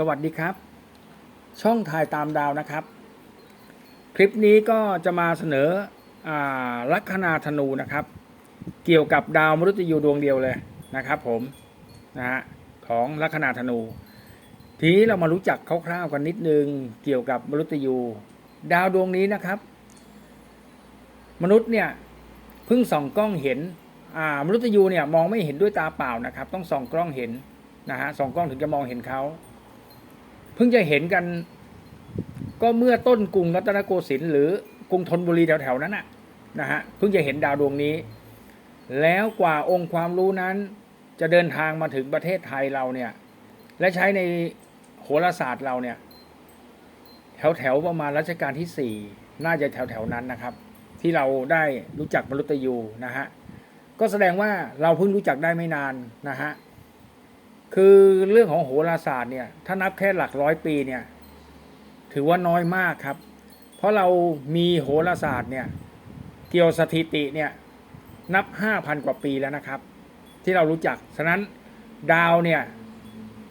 สวัสดีครับ ช่องถ่ายตามดาวนะครับ คลิปนี้ก็จะมาเสนออลัคนาธนูนะครับ เกี่ยวกับดาวมฤตยูดวงเดียวเลยนะครับ ผมนะฮะของลัคนาธนู ทีนี้เรามารู้จักคร่าวๆกันนิดนึงเกี่ยวกับมฤตยู ดาวดวงนี้นะครับ มนุษย์เนี่ยเพิ่งส่องกล้องเห็นอ่ามฤตยูเนี่ยมองไม่เห็นด้วยตาเปล่านะครับ ต้องส่องกล้องเห็นนะฮะส่องกล้องถึงจะมองเห็นเขา เพิ่งจะเห็นกัน ก็เมื่อต้นกรุงรัตนโกสินทร์หรือกรุงธนบุรีแถวๆนั้นนะนะฮะเพิ่งจะเห็นดาวดวงนี้ แล้วกว่าองค์ความรู้นั้น จะเดินทางมาถึงประเทศไทยเราเนี่ย และใช้ในโหราศาสตร์เราเนี่ย แถวๆประมาณรัชกาลที่สี่น่าจะแถวๆนั้นนะครับ ที่เราได้รู้จักมรุตยูนะฮะก็แสดงว่าเราเพิ่งรู้จักได้ไม่นานนะฮะ คือเรื่องของโหราศาสตร์เนี่ยถ้านับแค่หลักร้อยปีเนี่ย ถือว่าน้อยมากครับ เพราะเรามีโหราศาสตร์เนี่ยเกี่ยวสถิติเนี่ยนับห้าพันกว่าปีแล้วนะครับ ที่เรารู้จัก ฉะนั้นดาวเนี่ย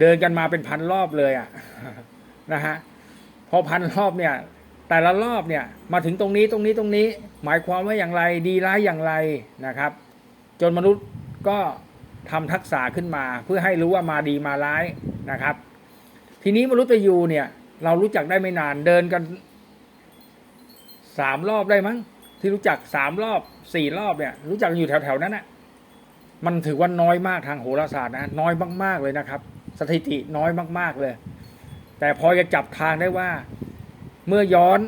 เดินกันมาเป็นพันรอบเลยอะนะฮะพอพันรอบเนี่ย แต่ละรอบเนี่ยมาถึงตรงนี้ตรงนี้ตรงนี้ หมายความว่าอย่างไรดีร้ายอย่างไรนะครับ จนมนุษย์ก็ ทำทักษะขึ้นมา เพื่อให้รู้ว่ามาดีมาร้ายนะครับ ทีนี้มนุษย์ยูเนี่ย เรารู้จักได้ไม่นานเดินกันสามรอบได้มั้ง ที่รู้จักสามรอบสี่รอบเนี่ย รู้จักอยู่แถวๆนั้นนะมันถือว่าน้อยมากทางโหราศาสตร์นะน้อยมากๆเลยนะครับ สถิติน้อยมากๆเลย แต่พอจะจับทางได้ว่าเมื่อย้อน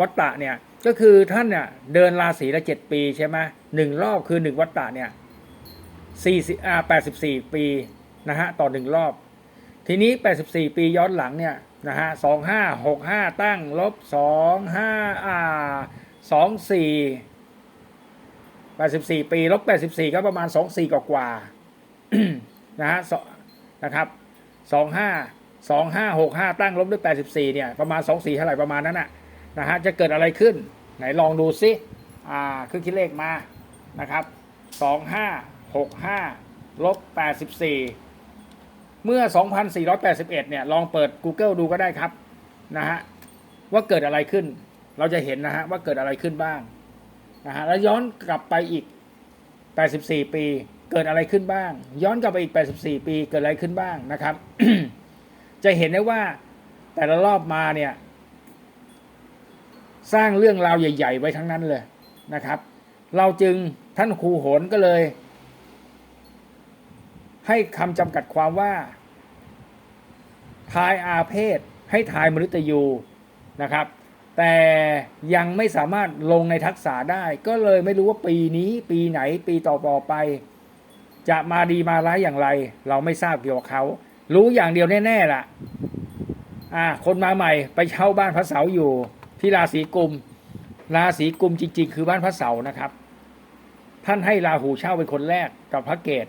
วัตตะเนี่ยก็คือท่านเนี่ยเดินราศีละเจ็ดปีใช่ไหมหนึ่งรอบคือหนึ่งวัตตะเนี่ย สี่สิบอ่าแปดสิบสี่ปีนะฮะต่อหนึ่งรอบ ทีนี้แปดสิบสี่ปีย้อนหลังเนี่ยนะฮะสองห้าหกห้าตั้งลบสองห้าอ่าสองสี่แปดสิบสี่ปีลบแปดสิบสี่ก็ประมาณสองสี่กว่านะฮะนะครับสองห้าสองห้าหกห้าตั้งลบด้วยแปดสิบสี่เนี่ย ประมาณสองสี่เท่าไหร่ประมาณนั้นน่ะนะฮะจะเกิดอะไรขึ้น ไหนลองดูซิอ่าคือคิดเลขมานะครับส องห้าหกห้าลบแปดสิบสี่เมื่อ 2481 เนี่ยลองเปิด Google ดูก็ได้ครับนะฮะว่าเกิดอะไรขึ้น เราจะเห็นนะฮะว่าเกิดอะไรขึ้นบ้างนะฮะแล้วย้อนกลับไปอีก 84 ปีเกิดอะไรขึ้นบ้าง ย้อนกลับไปอีก 84 ปีเกิดอะไรขึ้นบ้างนะครับ จะเห็นได้ว่าแต่ละรอบมาเนี่ย สร้างเรื่องราวใหญ่ ๆ ไว้ทั้งนั้นเลยนะครับ เราจึงท่านครูโหนก็เลย ให้คำจำกัดความว่า ทายอาเพศ ให้ทายมฤตยูนะครับ แต่ยังไม่สามารถลงในทักษะได้ ก็เลยไม่รู้ว่าปีนี้ ปีไหนปีต่อๆไป จะมาดีมาร้ายอย่างไร เราไม่ทราบเกี่ยวกับเขา รู้อย่างเดียวแน่ๆล่ะอ่าคนมาใหม่ไปเช่าบ้านพระเสาอยู่ที่ราศีกุม ราศีกุมจริง ๆ คือบ้านพระเสานะครับ ท่านให้ราหูเช่าเป็นคนแรกกับพระเกต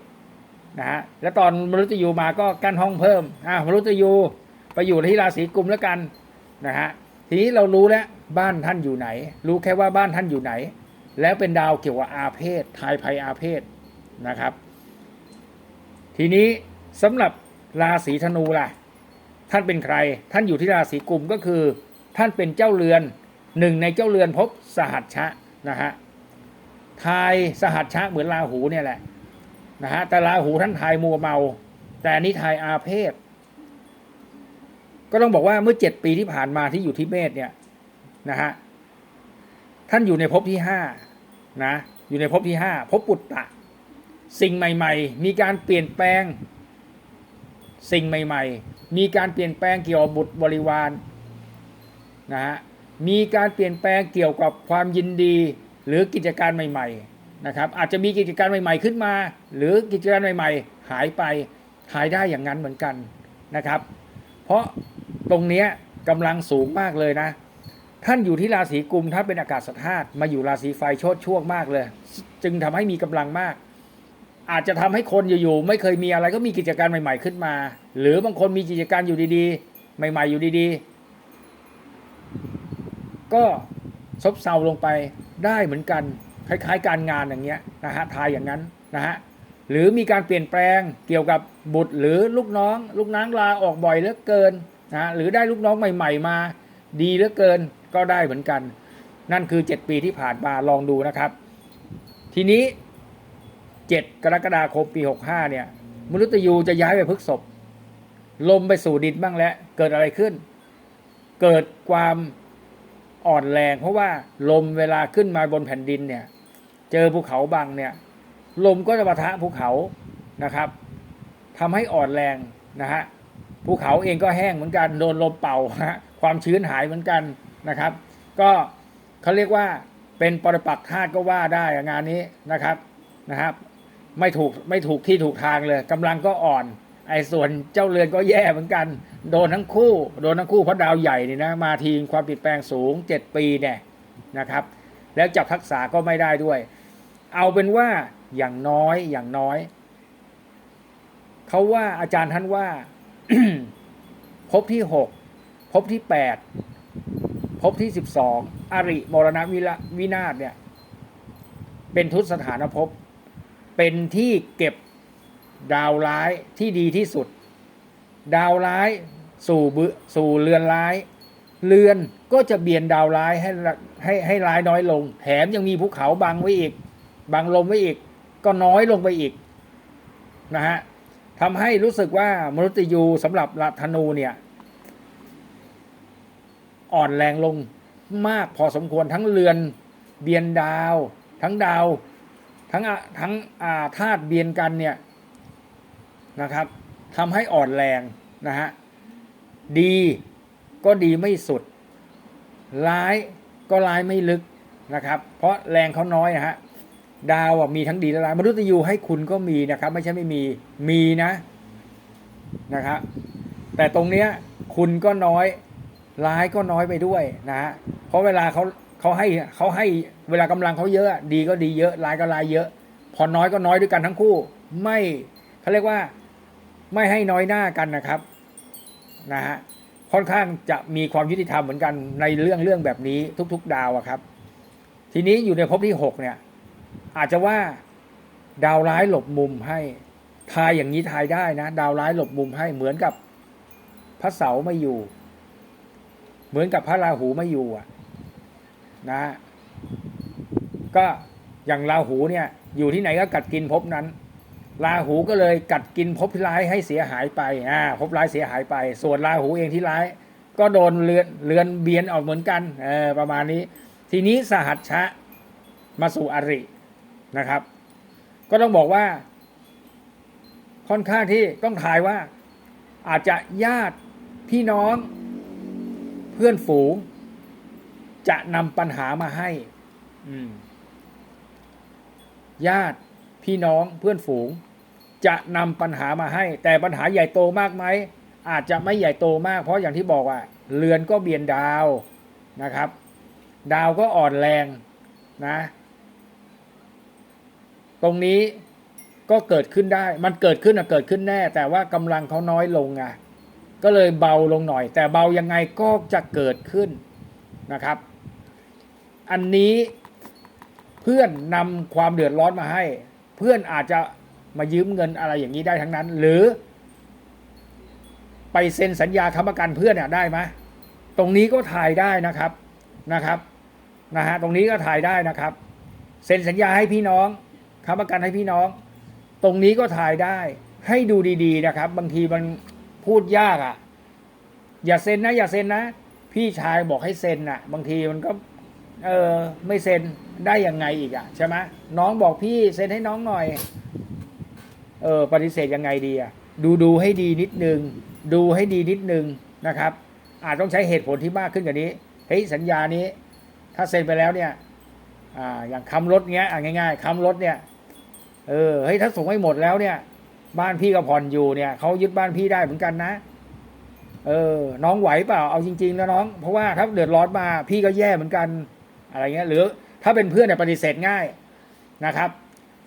นะฮะแล้วตอนมรุตยูมาก็กั้นห้องเพิ่มอ่ามรุตยูไปอยู่ที่ราศีกุมแล้วกันนะฮะทีนี้เรารู้แล้วบ้านท่านอยู่ไหน รู้แค่ว่าบ้านท่านอยู่ไหน แล้วเป็นดาวเกี่ยวกับอาเพศทายภัยอาเพศนะครับ ทีนี้สำหรับราศีธนูล่ะ ท่านเป็นใคร ท่านอยู่ที่ราศีกุมก็คือ ท่านเป็นเจ้าเรือนหนึ่งในเจ้าเรือนพบสหัชชะนะฮะทายสหัชชะเหมือนราหูเนี่ยแหละ นะฮะแต่ราหูท่านทายมัวเมา แต่อันนี้ทายอาเพศ ก็ต้องบอกว่าเมื่อเจ็ดปีที่ผ่านมาที่อยู่ที่เมษเนี่ยนะฮะท่านอยู่ในภพที่ห้านะ อยู่ในภพที่ห้าภพปุตตะ สิ่งใหม่ ๆ มีการเปลี่ยนแปลง สิ่งใหม่ ๆ มีการเปลี่ยนแปลงเกี่ยวกับบุตรบริวารนะฮะมีการเปลี่ยนแปลงเกี่ยวกับความยินดีหรือกิจการใหม่ ๆ นะครับอาจจะมีกิจการใหม่ ๆขึ้นมา หรือกิจการใหม่ ๆ หายไปหายได้อย่างนั้นเหมือนกันนะครับ เพราะตรงเนี้ยกำลังสูงมากเลยนะ ท่านอยู่ที่ราศีกุมถ้าเป็นอากาศธาตุมาอยู่ราศีไฟโชดช่วงมากเลย จึงทำให้มีกำลังมาก อาจจะทำให้คนอยู่ๆไม่เคยมีอะไรก็มีกิจการใหม่ ๆขึ้นมา หรือบางคนมีกิจการอยู่ดีๆ ใหม่ ๆ อยู่ดีๆ ก็ซบเซาลงไปได้เหมือนกัน คล้ายๆ การงานอย่างเงี้ยนะฮะทายอย่างนั้นนะฮะหรือมีการเปลี่ยนแปลงเกี่ยวกับบุตรหรือลูกน้อง ลูกน้องลาออกบ่อยเหลือเกินนะหรือได้ลูกน้องใหม่ ๆ มา ดีเหลือเกินก็ได้เหมือนกัน นั่นคือ 7 ปีที่ผ่านมาลองดูนะครับ ทีนี้ 7 กรกฎาคมปี 65 เนี่ย มนุษย์ยูจะย้ายไปพฤกษบลมไปสู่ดินบ้างแล้วเกิดอะไรขึ้น เกิดความอ่อนแรง เพราะว่าลมเวลาขึ้นมาบนแผ่นดินเนี่ย เจอภูเขาบังเนี่ยลมก็จะปะทะภูเขานะครับทำให้อ่อนแรงนะฮะภูเขาเองก็แห้งเหมือนกันโดนลมเป่าฮะความชื้นหายเหมือนกันนะครับ ก็เขาเรียกว่าเป็นปรปักธาตุก็ว่าได้งานนี้นะครับนะครับ ไม่ถูกไม่ถูกที่ถูกทางเลยกำลังก็อ่อน ไอ้ส่วนเจ้าเรือนก็แย่เหมือนกัน โดนทั้งคู่ โดนทั้งคู่เพราะดาวใหญ่นี่นะมาทีความเปลี่ยนแปลงสูง7ปีเนี่ยนะครับ แล้วจับทักษะก็ไม่ได้ด้วย เอาเป็นว่าอย่างน้อยอย่างน้อยเขาว่าอาจารย์ท่านว่าภพที่หกภพที่แปดภพที่สิบสองอริมรณวิละวินาศเนี่ย เป็นทุตสถานภพเป็นที่เก็บดาวร้ายที่ดีที่สุด ดาวร้ายสู่บสู่เรือนร้าย เรือนก็จะเบียนดาวร้ายให้ให้ให้ร้ายน้อยลง แถมยังมีภูเขาบังไว้อีก บังลมไว้อีก ก็น้อยลงไปอีกนะฮะทำให้รู้สึกว่ามนุษย์ยูสำหรับลัธนูเนี่ย อ่อนแรงลงมากพอสมควรทั้งเรือนเบียนดาว ทั้งดาว ทั้งทั้งอ่าธาตุเบียนกันเนี่ยนะครับทำให้อ่อนแรงนะฮะดี ก็ดีไม่สุด ร้ายก็ร้ายไม่ลึกนะครับ เพราะแรงเขาน้อยนะฮะดาวมีทั้งดีและร้ายมนุษย์ยูให้คุณก็มีนะครับ ไม่ใช่ไม่มีมีนะนะครับแต่ตรงเนี้ยคุณก็น้อยร้ายก็น้อยไปด้วยนะฮะเพราะเวลาเขาเขาให้เขาให้เวลากำลังเขาเยอะ ดีก็ดีเยอะร้ายก็ร้ายเยอะ พอน้อยก็น้อยด้วยกันทั้งคู่ ไม่เขาเรียกว่าไม่ให้น้อยหน้ากันนะครับนะฮะ ค่อนข้างจะมีความยุติธรรมเหมือนกันในเรื่องเรื่องแบบนี้ทุก ๆ ดาวอะครับ ทีนี้อยู่ในภพที่หกเนี่ย อาจจะว่าดาวร้ายหลบมุมให้ทายอย่างนี้ทายได้นะ ดาวร้ายหลบมุมให้เหมือนกับพระเสาไม่อยู่ เหมือนกับพระราหูไม่อยู่อะนะ ก็อย่างราหูเนี่ย อยู่ที่ไหนก็กัดกินภพนั้น ราหูก็เลยกัดกินภพร้ายให้เสียหายไปอ่าภพร้ายเสียหายไป ส่วนราหูเองที่ร้าย ก็โดนเรือนเรือนเบียนออกเหมือนกันเออประมาณนี้ ทีนี้สหัชชะมาสู่อรินะครับ ก็ต้องบอกว่า ค่อนข้างที่ต้องทายว่า อาจจะญาติพี่น้อง เพื่อนฝูง จะนำปัญหามาให้ญาติพี่น้องเพื่อนฝูง จะนำปัญหามาให้ แต่ปัญหาใหญ่โตมากไหมอาจจะไม่ใหญ่โตมาก เพราะอย่างที่บอกว่าเรือนก็เบียนดาวนะครับ ดาวก็อ่อนแรงนะ ตรงนี้ก็เกิดขึ้นได้ มันเกิดขึ้นอะเกิดขึ้นแน่ แต่ว่ากำลังเขาน้อยลงไงก็เลยเบาลงหน่อย แต่เบายังไงก็จะเกิดขึ้นนะครับ อันนี้เพื่อนนำความเดือดร้อนมาให้ เพื่อนอาจจะ มายืมเงินอะไรอย่างนี้ได้ทั้งนั้น หรือ ไปเซ็นสัญญาค้ำประกันเพื่อนเนี่ยได้ไหมตรงนี้ก็ถ่ายได้นะครับนะครับนะฮะตรงนี้ก็ถ่ายได้นะครับ เซ็นสัญญาให้พี่น้องค้ำประกันให้พี่น้อง ตรงนี้ก็ถ่ายได้ให้ดูดี ๆ นะครับ บางทีมันพูดยากอะ่ะ อย่าเซ็นนะ อย่าเซ็นนะ พี่ชายบอกให้เซ็นน่ะ บางทีมันก็ เออไม่เซ็นได้ยังไงอีกอะ่ะใช่ไหมน้องบอกพี่เซ็นให้น้องหน่อย เออปฏิเสธยังไงดีอะ่ะดูดูให้ดีนิดนึง ดูให้ดีนิดนึงนะครับ อาจต้องใช้เหตุผลที่มากขึ้นกว่านี้เฮ้ยสัญญานี้ ถ้าเซ็นไปแล้วเนี่ยอ่าอย่างคำรถเงี้ยง่ายๆคำรถเนี่ยเออเฮ้ยถ้าส่งไม่หมดแล้วเนี่ย บ้านพี่ก็ผ่อนอยู่เนี่ยเขายึดบ้านพี่ได้เหมือนกันนะ เออ น้องไหวเปล่าเอาจริงๆนะน้อง เพราะว่าถ้าเดือดร้อนมาพี่ก็แย่เหมือนกันอะไรเงี้ยหรือถ้าเป็นเพื่อนเนี่ยปฏิเสธง่ายนะครับ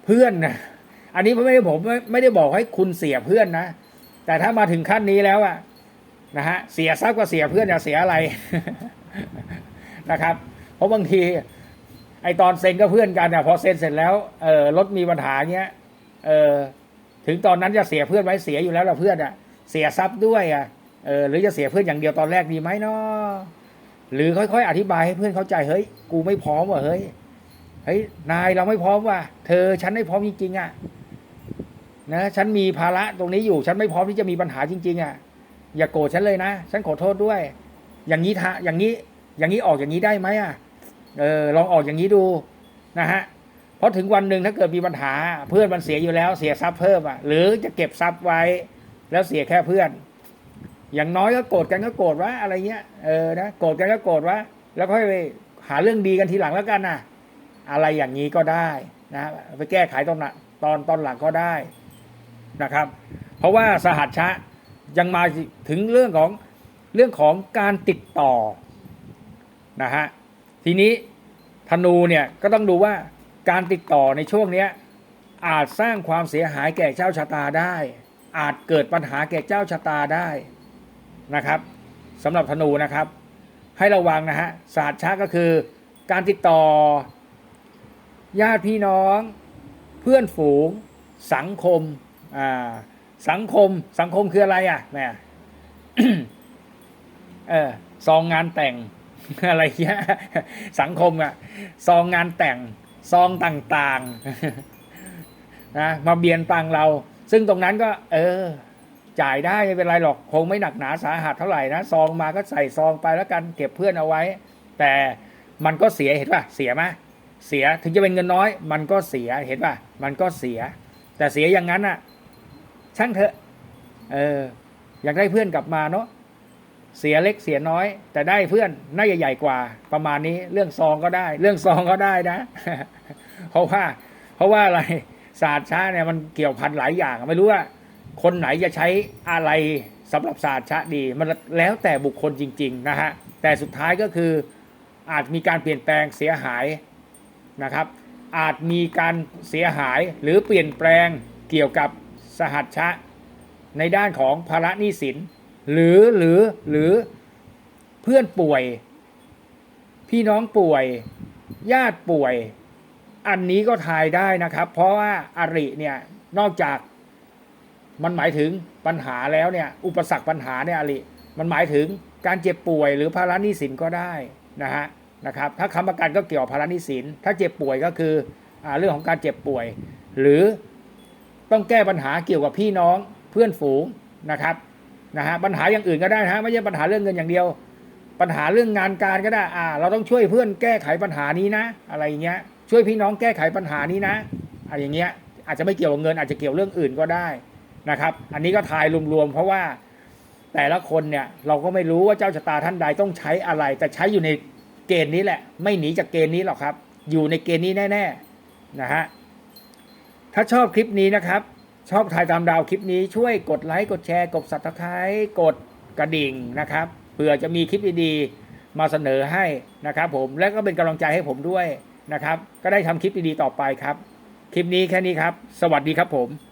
เพื่อนนะ อันนี้ไม่ได้ผมไม่ไม่ได้บอกให้คุณเสียเพื่อนนะ แต่ถ้ามาถึงขั้นนี้แล้วอะนะฮะเสียทรัพย์ก็เสียเพื่อนอย่าเสียอะไรนะครับ เพราะบางที ไอตอนเซ็นก็เพื่อนกันอะพอเซ็นเสร็จแล้วเออรถมีปัญหาเงี้ยเออถึงตอนนั้นจะเสียเพื่อนไว้เสียอยู่แล้วละเพื่อนอะเสียทรัพย์ด้วยอะเออหรือจะเสียเพื่อนอย่างเดียวตอนแรกดีไหมเนาะหรือค่อยๆ อธิบายให้เพื่อนเข้าใจเฮ้ย กูไม่พร้อมว่ะเฮ้ยเฮ้ยนายเราไม่พร้อมว่ะเธอฉันไม่พร้อมจริงๆอะ นะฉันมีภาระตรงนี้อยู่ ฉันไม่พร้อมที่จะมีปัญหาจริง ๆอะอย่าโกรธฉันเลยนะฉันขอโทษด้วย อย่างนี้ทะอย่างนี้อย่างนี้ออกอย่างนี้ได้ไหมอะเออลองออกอย่างนี้ดูนะฮะเพราะถึงวันหนึ่งถ้าเกิดมีปัญหา เพื่อนมันเสียอยู่แล้วเสียทรัพย์เพิ่มอะหรือจะเก็บทรัพย์ไว้ แล้วเสียแค่เพื่อน อย่างน้อยก็โกรธกันก็โกรธวะอะไรเงี้ยเออนะโกรธกันก็โกรธวะแล้วค่อยไปหาเรื่องดีกันทีหลังแล้วกันนะอะไรอย่างนี้ก็ได้นะไปแก้ไขตอนตอนตอนหลังก็ได้ นะครับ เพราะว่าสหัชชะยังมาถึงเรื่องของเรื่องของการติดต่อนะฮะทีนี้ธนูเนี่ยก็ต้องดูว่าการติดต่อในช่วงเนี้ยอาจสร้างความเสียหายแก่เจ้าชะตาได้ อาจเกิดปัญหาแก่เจ้าชะตาได้นะครับสำหรับธนูนะครับ ให้ระวังนะฮะศาสตร์ชาก็คือการติดต่อ ญาติพี่น้อง เพื่อนฝูง สังคม สังคมสังคมคืออะไรอะแม่เออซองงานแต่งอะไรเงี้ยสังคมอะซองงานแต่งซองต่างๆนะมาเบียนตังเรา ซึ่งตรงนั้นก็ เออ จ่ายได้ไม่เป็นไรหรอกคงไม่หนักหนาสาหัสเท่าไหร่นะซองมาก็ใส่ซองไปแล้วกันเก็บเพื่อนเอาไว้ แต่มันก็เสียเห็นป่ะเสียไหมเสียถึงจะเป็นเงินน้อย มันก็เสียเห็นป่ะมันก็เสีย แต่เสียอย่างนั้นอะ ช่างเถอะ เออ อยากได้เพื่อนกลับมาเนาะเสียเล็กเสียน้อย แต่ได้เพื่อนน่าจะใหญ่กว่า ประมาณนี้เรื่องซองก็ได้ เรื่องซองก็ได้นะ เพราะว่า เพราะว่าอะไรศาสตร์ชาเนี่ยมันเกี่ยวพันหลายอย่าง ไม่รู้ว่า คนไหนจะใช้อะไรสำหรับศาสตร์ชาดี มันแล้วแต่บุคคลจริง ๆ นะฮะ แต่สุดท้ายก็คืออาจมีการเปลี่ยนแปลงเสียหายนะครับ อาจมีการเสียหายหรือเปลี่ยนแปลงเกี่ยวกับ สหัชชะ ในด้านของภาระหนี้สิน หรือหรือหรือเพื่อนป่วย พี่น้องป่วย ญาติป่วย อันนี้ก็ทายได้นะครับ เพราะว่าอาริเนี่ยนอกจากมันหมายถึงปัญหาแล้วเนี่ย อุปสรรคปัญหาเนี่ยอริมันหมายถึงการเจ็บป่วยหรือภาระหนี้สินก็ได้นะฮะนะครับ ถ้าคำประกันก็เกี่ยวกับภาระหนี้สิน ถ้าเจ็บป่วยก็คืออเรื่องของการเจ็บป่วย หรือ ต้องแก้ปัญหาเกี่ยวกับพี่น้องเพื่อนฝูงนะครับนะฮะปัญหาอย่างอื่นก็ได้นะฮะไม่ใช่ปัญหาเรื่องเงินอย่างเดียว ปัญหาเรื่องงานการก็ได้อ่าเราต้องช่วยเพื่อนแก้ไขปัญหานี้นะ อะไรเงี้ยช่วยพี่น้องแก้ไขปัญหานี้นะอะไรอย่างเงี้ยอาจจะไม่เกี่ยวกับเงินอาจจะเกี่ยวเรื่องอื่นก็ได้นะครับ อันนี้ก็ทายรวมๆเพราะว่าแต่ละคนเนี่ยเราก็ไม่รู้ว่าเจ้าชะตาท่านใดต้องใช้อะไร แต่ใช้อยู่ในเกณฑ์นี้แหละ ไม่หนีจากเกณฑ์นี้หรอกครับ อยู่ในเกณฑ์นี้แน่ ๆ นะฮะ ถ้าชอบคลิปนี้นะครับ ชอบถ่ายตามดาวคลิปนี้ช่วยกดไลค์กดแชร์กดสับสไครต์กดกระดิ่งนะครับเผื่อจะมีคลิปดีๆมาเสนอให้นะครับ ผมและก็เป็นกำลังใจให้ผมด้วยนะครับ ก็ได้ทำคลิปดีๆต่อไปครับ คลิปนี้แค่นี้ครับ สวัสดีครับผม